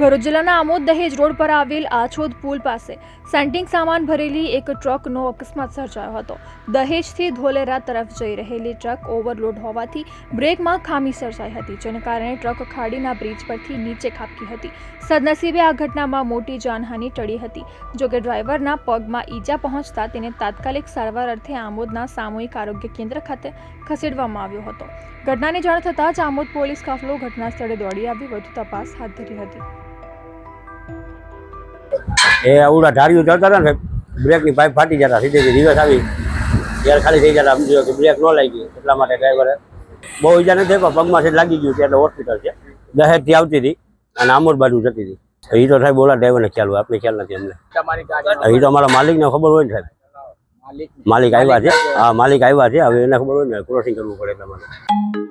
ભરૂચ જિલ્લાના આમોદ દહેજ રોડ પર આવેલ આછોદ પુલ પાસે સેન્ટિંગ સામાન ભરેલી એક ટ્રકનો અકસ્માત સર્જાયો હતો. દહેજથી ધોલેરા તરફ જઈ રહેલી ટ્રક ઓવરલોડ હોવાથી બ્રેકમાં ખામી સર્જાઈ હતી, જેને કારણે ટ્રક ખાડીના બ્રિજ પરથી નીચે ખાબકી હતી. સદનસીબે આ ઘટનામાં મોટી જાનહાની ટળી હતી. જોકે ડ્રાઈવરના પગમાં ઈજા પહોંચતા તેને તાત્કાલિક સારવાર અર્થે આમોદના સામૂહિક આરોગ્ય કેન્દ્ર ખાતે ખસેડવામાં આવ્યો હતો. ઘટનાની જાણ થતાં જ આમોદ પોલીસ કાફલો ઘટના સ્થળે દોડી આવી, વધુ તપાસ હાથ ધરી હતી. એ આવડા ધાર્યું ચડતા હતા ને બ્રેકની પાઇપ ફાટી જતા સીધે રિવર્સ આવી. ત્યારે ખાલી થઈ જતા સમજો કે બ્રેક ન લાગી એટલા માટે ડ્રાઈવરે બહુ ઈજા નથી પણ પગમાં છે લાગી ગયું છે એટલે હોસ્પિટલ છે. દહેજથી આવતી હતી અને આમોદ બાજુ જતી હતી. એ તો સાહેબ ઓલા ડ્રાઈવરને ખ્યાલ હોય આપણે ખ્યાલ નથી અમને. એ તો અમારા માલિકને ખબર હોય ને સાહેબ. માલિક. માલિક આવ્યા છે. હા માલિક આવ્યા છે. હવે એને ખબર હોય ને ક્રોસિંગ કરવું પડે એટલા માટે